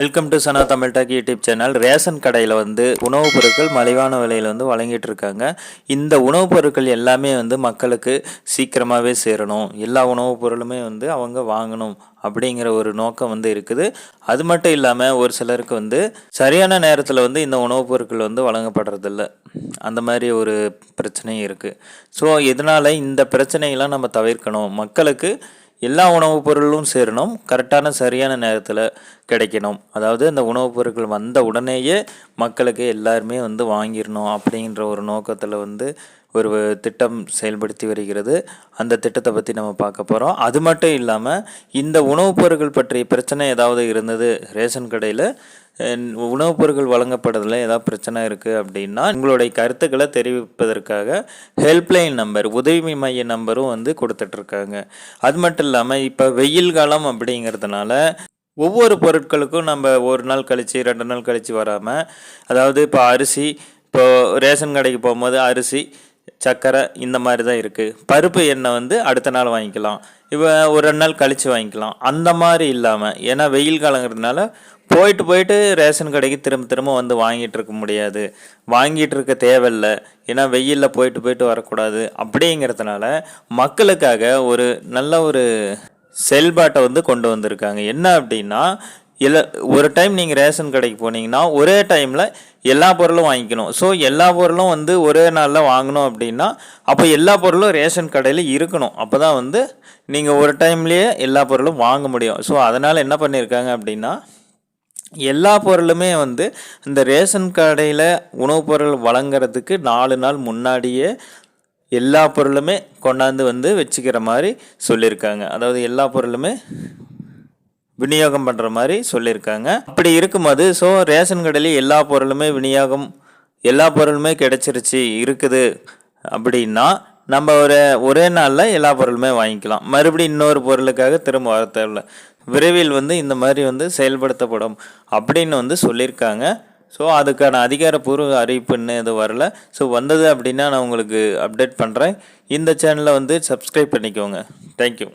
Welcome to Sana Tamil talk YouTube channel ration கடையில் வந்து உணவுப் பொருட்கள் மலிவான விலையில் வந்து வழங்கிட்டு இருக்காங்க. இந்த உணவுப் பொருட்கள் எல்லாமே வந்து மக்களுக்கு சீக்கிரமாகவே சேரணும். எல்லா உணவுப் பொருளுமே வந்து அவங்க வாங்கணும் அப்படிங்கிற ஒரு நோக்கம் வந்து இருக்குது. அது மட்டும் இல்லாமல் ஒரு சிலருக்கு வந்து சரியான நேரத்தில் வந்து இந்த உணவுப் பொருட்கள் வந்து வழங்கப்படுறதில்ல. அந்த மாதிரி ஒரு பிரச்சனையும் இருக்குது ஸோ இதனால் இந்த பிரச்சனையெல்லாம் நம்ம தவிர்க்கணும். மக்களுக்கு எல்லா உணவுப் பொருளும் சேரணும். கரெக்டான சரியான நேரத்தில் கிடைக்கணும். அதாவது அந்த உணவுப் பொருட்கள் வந்த உடனேயே மக்களுக்கு எல்லாருமே வந்து வாங்கிடணும் அப்படின்ற ஒரு நோக்கத்தில் வந்து ஒரு திட்டம் செயல்படுத்தி வருகிறது. அந்த திட்டத்தை பற்றி நம்ம பார்க்க போகிறோம் அது மட்டும் இல்லாமல் இந்த உணவுப் பொருட்கள் பற்றிய பிரச்சனை ஏதாவது இருந்தது? ரேஷன் கடையில் உணவுப் பொருட்கள் வழங்கப்படுறதுல ஏதாவது பிரச்சனை இருக்குது அப்படின்னா உங்களுடைய கருத்துக்களை தெரிவிப்பதற்காக ஹெல்ப்லைன் நம்பர் உதவி மைய நம்பரும் வந்து கொடுத்துட்ருக்காங்க. அது மட்டும் இல்லாமல் இப்போ வெயில் காலம் அப்படிங்கிறதுனால ஒவ்வொரு பொருட்களுக்கும் நம்ம ஒரு நாள் கழித்து ரெண்டு நாள் கழித்து வராமல் அதாவது இப்போ அரிசி இப்போது ரேஷன் கடைக்கு போகும்போது அரிசி சர்க்கரை இந்த மாதிரி தான் இருக்குது பருப்பு எண்ணெய் வந்து அடுத்த நாள் வாங்கிக்கலாம். இப்போ ஒரு ரெண்டு நாள் கழித்து வாங்கிக்கலாம். அந்த மாதிரி இல்லாமல் ஏன்னா வெயில் காலங்கிறதுனால போயிட்டு போயிட்டு ரேஷன் கடைக்கு திரும்ப திரும்ப வந்து வாங்கிட்டு இருக்க முடியாது. வாங்கிட்டு இருக்க தேவையில்லை. ஏன்னா வெயிலில் போயிட்டு போயிட்டு வரக்கூடாது. அப்படிங்கிறதுனால மக்களுக்காக ஒரு நல்ல ஒரு செயல்பாட்டை வந்து கொண்டு வந்திருக்காங்க. என்ன அப்படின்னா இல்லை ஒரு டைம் நீங்கள் ரேஷன் கடைக்கு போனீங்கன்னா ஒரே டைமில் எல்லா பொருளும் வாங்கிக்கணும். ஸோ எல்லா பொருளும் வந்து ஒரே நாளில் வாங்கணும் அப்படின்னா அப்போ எல்லா பொருளும் ரேஷன் கடையில் இருக்கணும். அப்போ தான் வந்து நீங்கள் ஒரு டைம்லேயே எல்லா பொருளும் வாங்க முடியும். ஸோ அதனால் என்ன பண்ணியிருக்காங்க அப்படின்னா எல்லா பொருளுமே வந்து இந்த ரேஷன் கடையில் உணவுப் பொருள் வழங்குறதுக்கு நாலு நாள் முன்னாடியே எல்லா பொருளுமே கொண்டாந்து வந்து வச்சுக்கிற மாதிரி சொல்லியிருக்காங்க அதாவது எல்லா பொருளுமே விநியோகம் பண்ணுற மாதிரி சொல்லியிருக்காங்க. அப்படி இருக்கும்போது ஸோ ரேஷன் கடையில் எல்லா பொருளுமே விநியோகம் எல்லா பொருளுமே கிடைச்சிருச்சு இருக்குது. அப்படின்னா நம்ம ஒரு ஒரே நாளில் எல்லா பொருளுமே வாங்கிக்கலாம். மறுபடியும் இன்னொரு பொருளுக்காக திரும்ப வர தேவையில்ல. விரைவில் வந்து இந்த மாதிரி வந்து செயல்படுத்தப்படும் அப்படின்னு வந்து சொல்லியிருக்காங்க. ஸோ அதுக்கான அதிகாரப்பூர்வ அறிவிப்புன்னு எதுவும் வரல. ஸோ வந்தது அப்படின்னா நான் உங்களுக்கு அப்டேட் பண்ணுறேன் இந்த சேனலை வந்து சப்ஸ்கிரைப் பண்ணிக்கோங்க. தேங்க்யூ